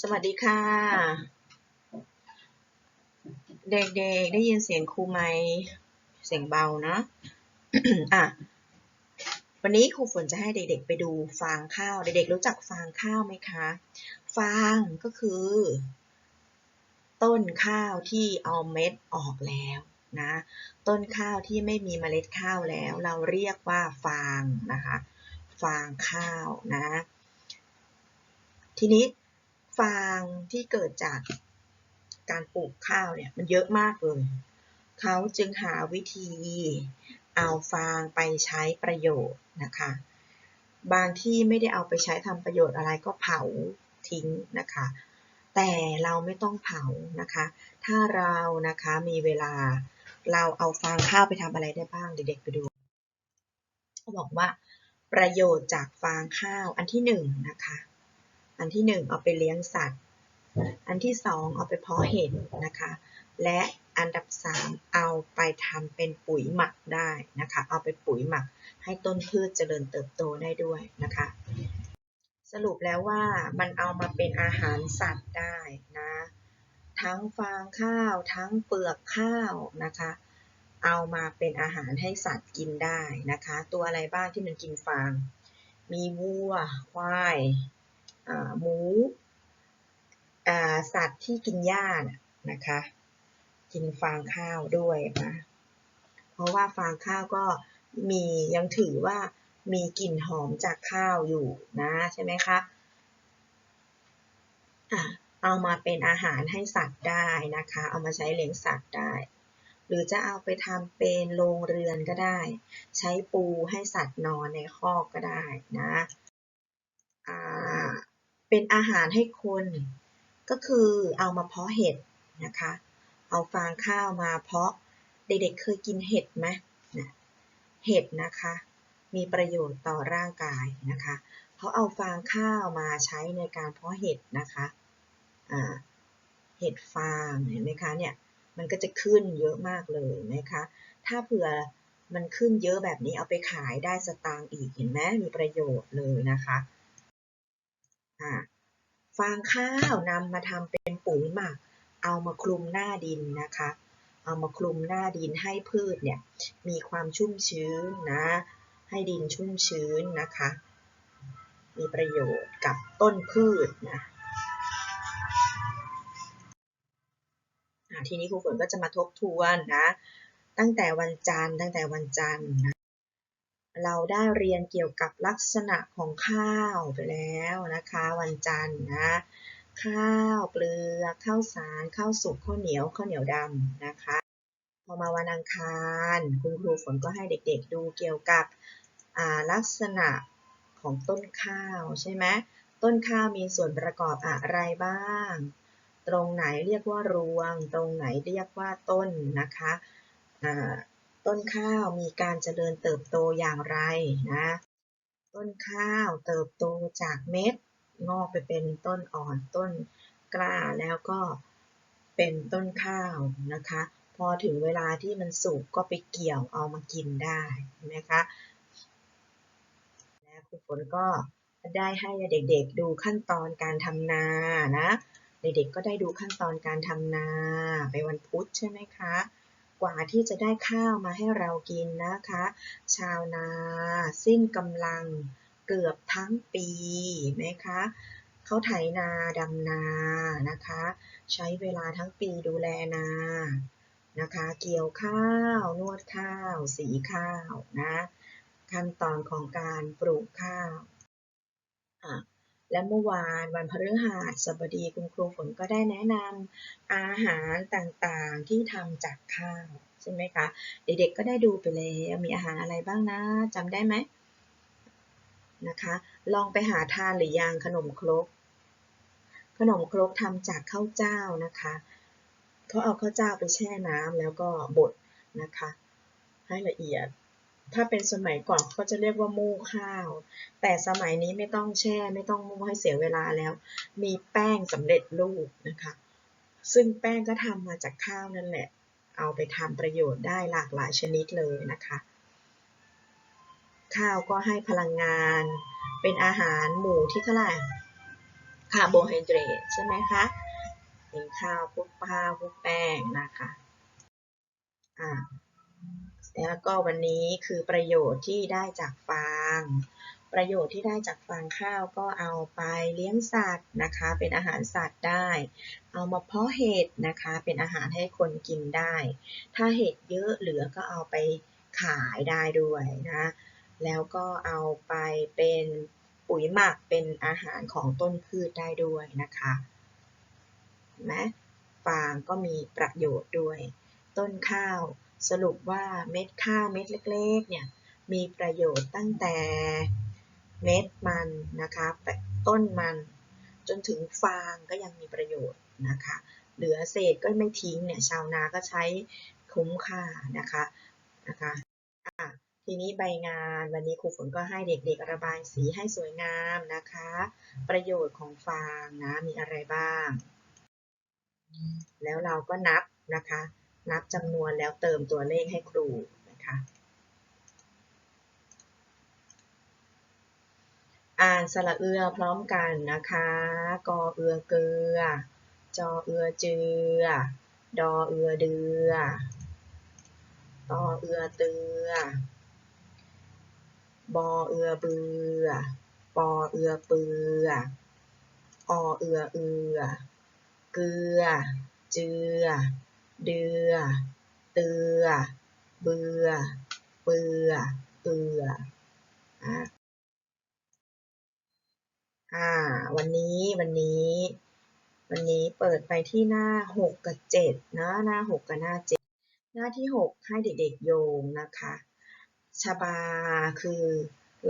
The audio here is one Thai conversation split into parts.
สวัสดีค่ะ เด็กๆ ได้ยินเสียงครูไหม เสียงเบานะอะวันนี้ครูฝนจะให้เด็กๆ ไปดูฟางข้าว เด็กๆ รู้จักฟางข้าวไหมคะ ฟางก็คือ ต้นข้าวที่เอาเม็ดออกแล้วนะ ต้นข้าวที่ไม่มีเมล็ดข้าวแล้ว เราเรียกว่าฟางนะคะ ฟางข้าวนะ ทีนี้ฟางที่เกิดจากการปลูกข้าวเนี่ยมันเยอะมากเลย เขาจึงหาวิธีเอาฟางไปใช้ประโยชน์นะคะ บางที่ไม่ได้เอาไปใช้ทำประโยชน์อะไรก็เผาทิ้งนะคะ แต่เราไม่ต้องเผานะคะ ถ้าเรานะคะมีเวลาเราเอาฟางข้าวไปทำอะไรได้บ้างเด็กๆไปดูเขาบอกว่าประโยชน์จากฟางข้าวอันที่หนึ่งนะคะ อันที่หนึ่งเอาไปเลี้ยงสัตว์ อันที่สองเอาไปเพาะเห็ดนะคะ และอันดับสามเอาไปทำเป็นปุ๋ยหมักได้นะคะ เอาไปปุ๋ยหมักให้ต้นพืชเจริญเติบโตได้ด้วยนะคะ สรุปแล้วว่ามันเอามาเป็นอาหารสัตว์ได้นะ ทั้งฟางข้าว ทั้งเปลือกข้าวนะคะ เอามาเป็นอาหารให้สัตว์กินได้นะคะ ตัวอะไรบ้างที่มันกินฟาง มีวัว ควาย หมูสัตว์ที่กินหญ้านะคะ กินฟางข้าวด้วยนะเพราะว่าฟางข้าวก็มียังถือว่ามีกลิ่นหอมจากข้าวอยู่นะใช่ไหมคะเอามาเป็นอาหารให้สัตว์ได้นะคะ เอามาใช้เลี้ยงสัตว์ได้ หรือจะเอาไปทำเป็นโรงเรือนก็ได้ ใช้ปูให้สัตว์นอนในคอกก็ได้นะอ่า เป็นอาหารให้คน ก็คือเอามาเพาะเห็ดนะคะ เอาฟางข้าวมาเพาะ เด็กๆเคยกินเห็ดไหมนะเห็ดนะคะ มีประโยชน์ต่อร่างกายนะคะ เขาเอาฟางข้าวมาใช้ในการเพาะเห็ดนะคะเห็ดฟางเห็นไหมคะเนี่ย มันก็จะขึ้นเยอะมากเลยนะคะ ถ้าเผื่อมันขึ้นเยอะแบบนี้เอาไปขายได้สตางค์อีกเห็นไหมมีประโยชน์เลยนะคะ ฟางข้าวนำมาทำเป็นปุ๋ยหมัก เอามาคลุมหน้าดินนะคะ เอามาคลุมหน้าดินให้พืชเนี่ยมีความชุ่มชื้นนะ ให้ดินชุ่มชื้นนะคะ มีประโยชน์กับต้นพืชนะทีนี้ครูฝนก็จะมาทบทวนนะ ตั้งแต่วันจันทร์ตั้งแต่วันจันทร์นะ เราได้เรียนเกี่ยวกับลักษณะของข้าวไปแล้วนะคะ วันจันทร์นะข้าวเปลือกข้าวสารข้าวสุกข้าวเหนียวข้าวเหนียวดำนะคะพอมาวันอังคาร คุณครูฝนก็ให้เด็กๆดูเกี่ยวกับลักษณะของต้นข้าวใช่ไหมต้นข้าวมีส่วนประกอบอะไรบ้าง ตรงไหนเรียกว่ารวง ตรงไหนเรียกว่าต้นนะคะ ต้นข้าวมีการเจริญเติบโตอย่างไรนะ ต้นข้าวเติบโตจากเม็ด งอกไปเป็นต้นอ่อนต้นกล้าแล้วก็เป็นต้นข้าวนะคะ พอถึงเวลาที่มันสุกก็ไปเกี่ยวเอามากินได้นะคะและครูฝนก็ได้ให้เด็กๆดูขั้นตอนการทำนานะ เด็กๆก็ได้ดูขั้นตอนการทำนาไปวันพุธใช่ไหมคะ กว่าที่จะได้ข้าวมาให้เรากินนะคะ ชาวนาสิ้นกำลังเกือบทั้งปีไหมคะเขาไถนาดำนานะคะ ใช้เวลาทั้งปีดูแลนานะคะ เกี่ยวข้าวนวดข้าว สีข้าวนะ ขั้นตอนของการปลูกข้าว และเมื่อวานวันพฤหัสบดีคุณครูฝนก็ได้แนะนำอาหารต่างๆที่ทำจากข้าวใช่ไหมคะ เด็กๆก็ได้ดูไปแล้วมีอาหารอะไรบ้างนะจำได้ไหมนะคะ ลองไปหาทานหรือยังขนมครก ขนมครกทำจากข้าวเจ้านะคะเขาเอาข้าวเจ้าไปแช่น้ำแล้วก็บดนะคะ ให้ละเอียด ถ้าเป็นสมัยก่อนก็จะเรียกว่ามู่ข้าว แต่สมัยนี้ไม่ต้องแช่ไม่ต้องมู่ให้เสียเวลาแล้ว มีแป้งสำเร็จรูปนะคะ ซึ่งแป้งก็ทำมาจากข้าวนั่นแหละ เอาไปทำประโยชน์ได้หลากหลายชนิดเลยนะคะ ข้าวก็ให้พลังงาน เป็นอาหารหมู่ที่เท่าไหร่คาร์โบไฮเดรตใช่ไหมคะเป็นข้าวพวกข้าวพวกแป้งนะคะ อ่า แล้วก็วันนี้คือประโยชน์ที่ได้จากฟาง ประโยชน์ที่ได้จากฟางข้าวก็เอาไปเลี้ยงสัตว์นะคะ เป็นอาหารสัตว์ได้ เอามาเพาะเห็ดนะคะ เป็นอาหารให้คนกินได้ ถ้าเห็ดเยอะเหลือก็เอาไปขายได้ด้วยนะ แล้วก็เอาไปเป็นปุ๋ยหมักเป็นอาหารของต้นพืชได้ด้วยนะคะเห็นไหมฟางก็มีประโยชน์ด้วย ต้นข้าว สรุปว่าเม็ดข้าวเม็ดเล็กๆเนี่ยมีประโยชน์ตั้งแต่เม็ดมันนะคะต้นมันจนถึงฟางก็ยังมีประโยชน์นะคะ เหลือเศษก็ไม่ทิ้งเนี่ยชาวนาก็ใช้คุ้มค่านะคะนะคะอะทีนี้ใบงานวันนี้ครูฝนก็ให้เด็กๆระบายสีให้สวยงามนะคะ ประโยชน์ของฟางนะมีอะไรบ้าง แล้วเราก็นับนะคะ นับจำนวนแล้วเติมตัวเลขให้ครูนะคะอ่านสระเอือพร้อมกันนะคะ กอเอือเกลือ จอเอือเจือ ดอเอือเดือ ตอเอือเตือ บอเอือเบือ ปอเอือเปือ อเอือเอือ เกลือ เจือ เดือ เตือ เบือ เปือเอืออ่า วันนี้วันนี้ วันนี้เปิดไปที่หน้า6กับ7นะหน้า6กับหน้า7หน้าที่6ให้เด็กๆโยงนะคะชบาคือ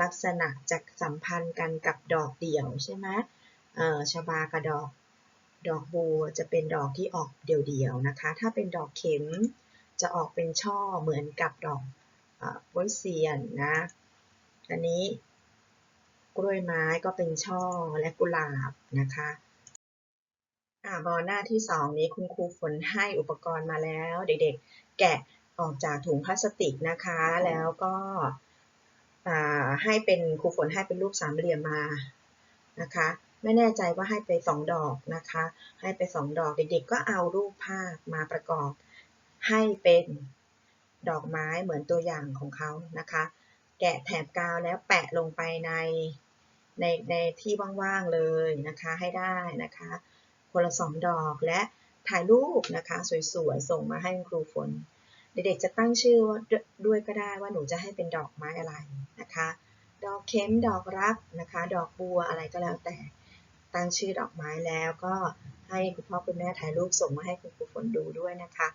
ลักษณะจะสัมพันธ์กันกับดอกเดี่ยวใช่ไหมเอ่อชบากับดอก ดอกบัวจะเป็นดอกที่ออกเดี่ยวๆนะคะ ถ้าเป็นดอกเข็มจะออกเป็นช่อเหมือนกับดอกโป้ยเซียนนะ อันนี้กล้วยไม้ก็เป็นช่อและกุหลาบนะคะอ่าบอหน้าที่สองนี้คุณครูฝนให้อุปกรณ์มาแล้ว เด็กๆ แกะออกจากถุงพลาสติกนะคะ แล้วก็ให้เป็นครูฝนให้เป็นรูปสามเหลี่ยมมานะคะ ไม่แน่ใจว่าให้ไปสองดอกนะคะ ให้ไปสองดอก เด็กๆก็เอารูปภาพมาประกอบ ให้เป็นดอกไม้เหมือนตัวอย่างของเขานะคะ แกะแถบกาวแล้วแปะลงไปในในในที่ว่างๆเลยนะคะให้ได้นะคะคนละสองดอกและถ่ายรูปนะคะสวยๆส่งมาให้ครูฝน เด็กๆจะตั้งชื่อด้วยก็ได้ว่าหนูจะให้เป็นดอกไม้อะไรนะคะ ดอกเข็มดอกรักนะคะ ดอกบัวอะไรก็แล้วแต่ ตั้งชื่อดอกไม้แล้วก็ให้คุณพ่อคุณแม่ถ่ายรูปส่งมาให้คุณครูฝนดูด้วยนะคะ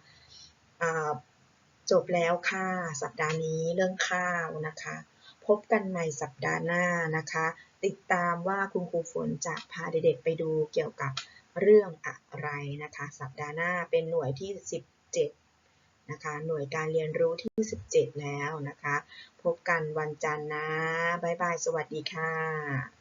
จบแล้วค่ะ สัปดาห์นี้เรื่องข้าวนะคะ พบกันในสัปดาห์หน้านะคะ ติดตามว่าคุณครูฝนจะพาเด็กๆไปดูเกี่ยวกับเรื่องอะไรนะคะ สัปดาห์หน้าเป็นหน่วยที่ 17 นะคะ หน่วยการเรียนรู้ที่ 17 แล้วนะคะ พบกันวันจันทร์นะ บ๊ายบาย สวัสดีค่ะ